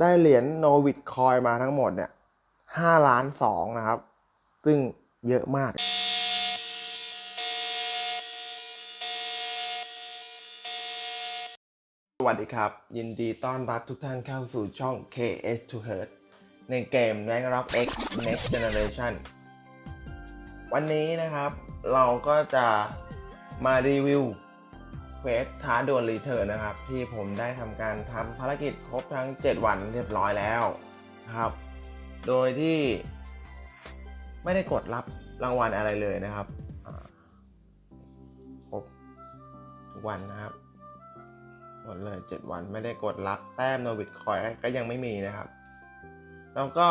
ได้เหรียญโนวิดคอยมาทั้งหมดเนี่ยห้าล้านสองนะครับ ซึ่งเยอะมาก สวัสดีครับ ยินดีต้อนรับทุกท่านเข้าสู่ช่อง KS to Hurt ในเกม Ragnarok X Next Generation วันนี้นะครับ เราก็จะมารีวิว วสท้าดวลรีเทิร์นนะครับ ที่ผมได้ทำการทำภารกิจครบทั้ง 7 วันเรียบร้อยแล้วครับ โดยที่ไม่ได้กดรับรางวัลอะไรเลยนะครับครบทุกวันนะครับหมดเลย 7 วันไม่ได้กดรับแต้มโนบิตคอยก็ยังไม่มีนะครับ แล้วก็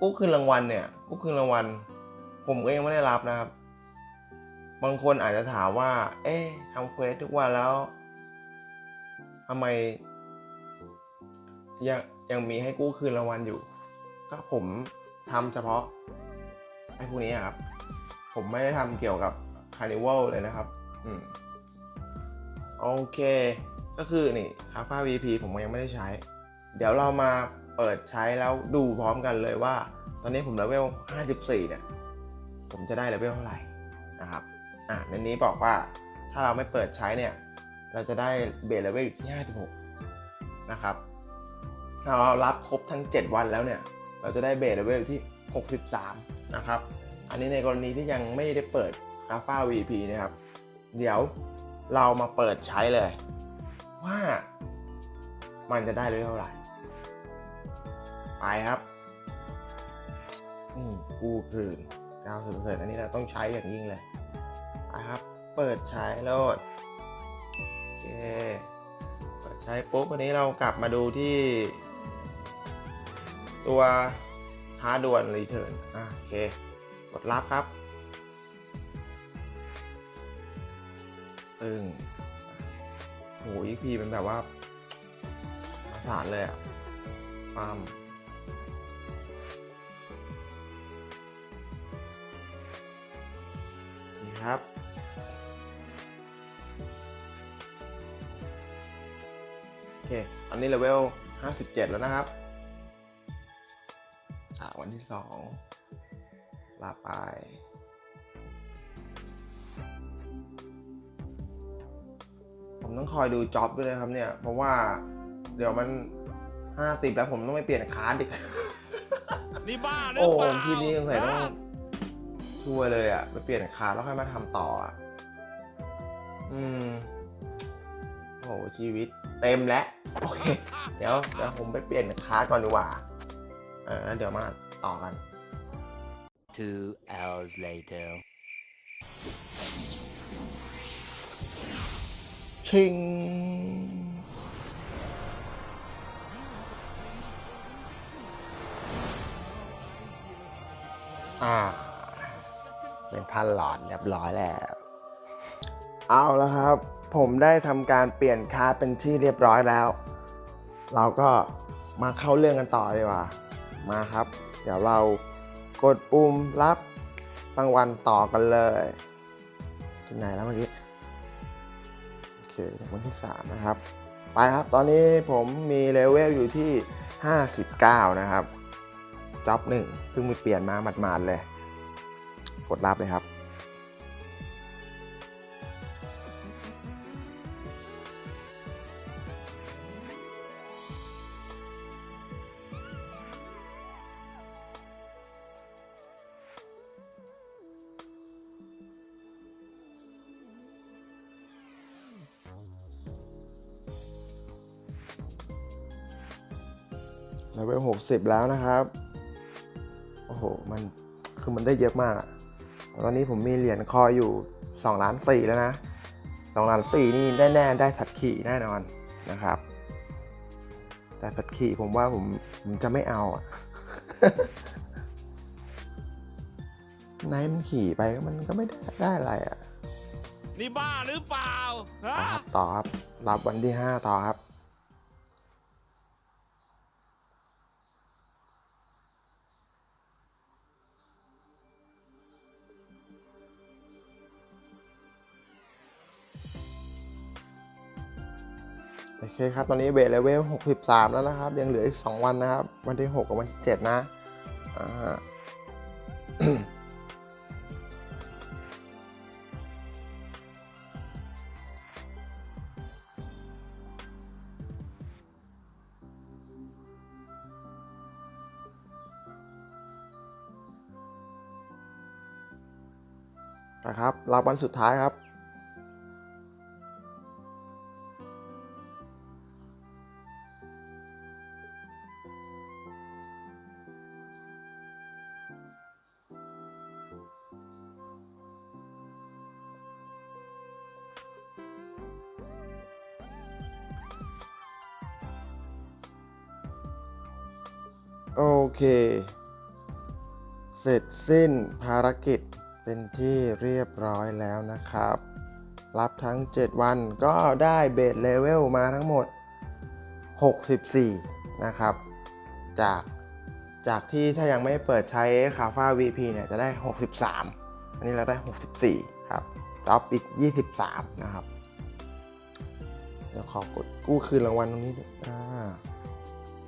กู้คืนรางวัลเนี่ยกู้คืนรางวัล ผมก็ยังไม่ได้รับนะครับ บางคนอาจจะถามว่า เอ๊ะทำเควสทุกวันแล้วทำไม ยังยังมีให้กู้คืนรางวัลอยู่ ก็ผมทำเฉพาะไอ้พวกนี้ครับ ผมไม่ได้ทำเกี่ยวกับคาร์นิวัลเลยนะครับ อืม โอเค ก็คือนี่คาฟ้า VP ผมยังไม่ได้ใช้ เดี๋ยวเรามาเปิดใช้แล้วดูพร้อมกันเลยว่า ตอนนี้ผมเลเวล 54 เนี่ย ผมจะได้เลเวลเท่าไหร่นะครับ อะในนี้บอกว่าถ้าเราไม่เปิดใช้เนี่ย เราจะได้เบสเลเวลอยู่ที่ 56 นะครับถ้าเรารับครบทั้ง 7 วันแล้วเนี่ย เราจะได้เบสเลเวลที่ 63 นะครับ อันนี้ในกรณีที่ยังไม่ได้เปิดคาฟ้า VP นะครับ เดี๋ยวเรามาเปิดใช้เลย ว่ามันจะได้เลเวลเท่าไหร่ ไปครับนี่กู้คืน90%อันนี้เราต้องใช้อย่างยิ่งเลย ครับ เปิดใช้โหลดโอเคเปิดใช้ปุ๊บวันนี้เรากลับมาดูที่ ตัวท้าด่วนรีเทิร์นอะโอเค กดรับครับปึ้งโหอีพีเป็นแบบว่าประสานเลยอะปั๊มนี่ครับ เค อันนี้เลเวล57 แล้วนะครับ อ่าวันที่สองลาไปผมต้องคอยดูจ็อบด้วยนะครับเนี่ย เพราะว่าเดี๋ยวมัน50แล้วผมต้องไปเปลี่ยนคาร์ดอีก นี่บ้าหรือโอ้เปล่าทีนี้สงสัยต้องฮะช่วยเลยอะไปเปลี่ยนคาร์ดแล้วค่อยมาทำต่ออะอืม โอ้โหชีวิตเต็มแล้ว โอเค เดี๋ยวเดี๋ยวผมไปเปลี่ยนคาร์ดก่อนดีกว่าเออแล้วเดี๋ยวมาต่อกัน Two hours later. ชิง อ่า เป็นท่านหลอดเรียบร้อยแล้ว เอาแล้วครับ ผมได้ทำการเปลี่ยนคาร์ดเป็นที่เรียบร้อยแล้ว เราก็มาเข้าเรื่องกันต่อดีกว่า มาครับ เดี๋ยวเรากดปุ่มรับรางวัลต่อกันเลยถึงไหนแล้วเมื่อกี้ โอเควันที่ 3 นะครับ ไปครับ ตอนนี้ผมมีเลเวลอยู่ที่ 59 นะครับจ็อบหนึ่งเพิ่งมีเปลี่ยนมาหมาดๆเลย กดรับเลยครับ เลเวล60แล้วนะครับ โอ้โห มันคือมันได้เยอะมากอะตอนนี้ผมมีเหรียญคอยอยู่2ล้าน4แล้วนะ2ล้าน4นี่แน่ๆได้สัตว์ขี่แน่นอนนะครับ แต่สัตว์ขี่ผมว่าผมผมจะไม่เอาอะไหนมันขี่ไปมันก็ไม่ได้ได้อะไรอะนี่บ้าหรือเปล่าฮะต่อครับต่อครับ รับวันที่5ต่อครับ โอเคครับ ตอนนี้เบสเลเวล 63 แล้วนะครับ ยังเหลืออีก 2 วันนะครับ วันที่ 6 กับวันที่ 7 นะอ่านะครับรับวันสุดท้ายครับ โอเค เสร็จสิ้นภารกิจเป็นที่เรียบร้อยแล้วนะครับ รับทั้ง 7 วันก็ได้เบสเลเวลมาทั้งหมด 64 นะครับ จากจากที่ถ้ายังไม่เปิดใช้คาฟ้า VP เนี่ยจะได้ 63 อันนี้เราได้ 64 ครับจ็อบอีก 23 นะครับ เดี๋ยวขอกดกู้คืนรางวัลตรงนี้ด้วยอ่า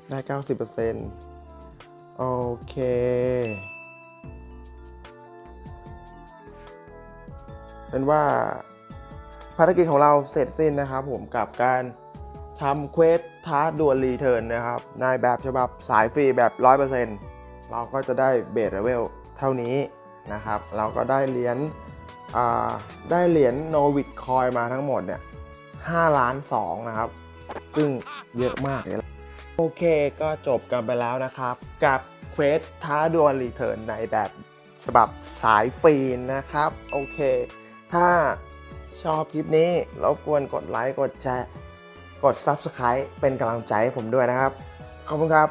ได้ 90% โอเค เป็นว่าภารกิจของเราเสร็จสิ้นนะครับผมกับการทำเควสท้าดวลรีเทิร์นนะครับในแบบฉบับสายฟรีแบบ 100%เราก็จะได้เบสเลเวลเท่านี้นะครับ เราก็ได้เหรียญได้เหรียญโนวิดคอยมาทั้งหมดเนี่ย5ล้าน2นะครับ ซึ่งเยอะมากเลย โอเคก็จบกันไปแล้วนะครับ กับเควสท้าดวลรีเทิร์นในแบบฉบับสายฟรีนะครับ โอเค ถ้าชอบคลิปนี้รบกวนกดไลค์ กดแชร์ กด Subscribe เป็นกำลังใจให้ผมด้วยนะครับ ขอบคุณครับ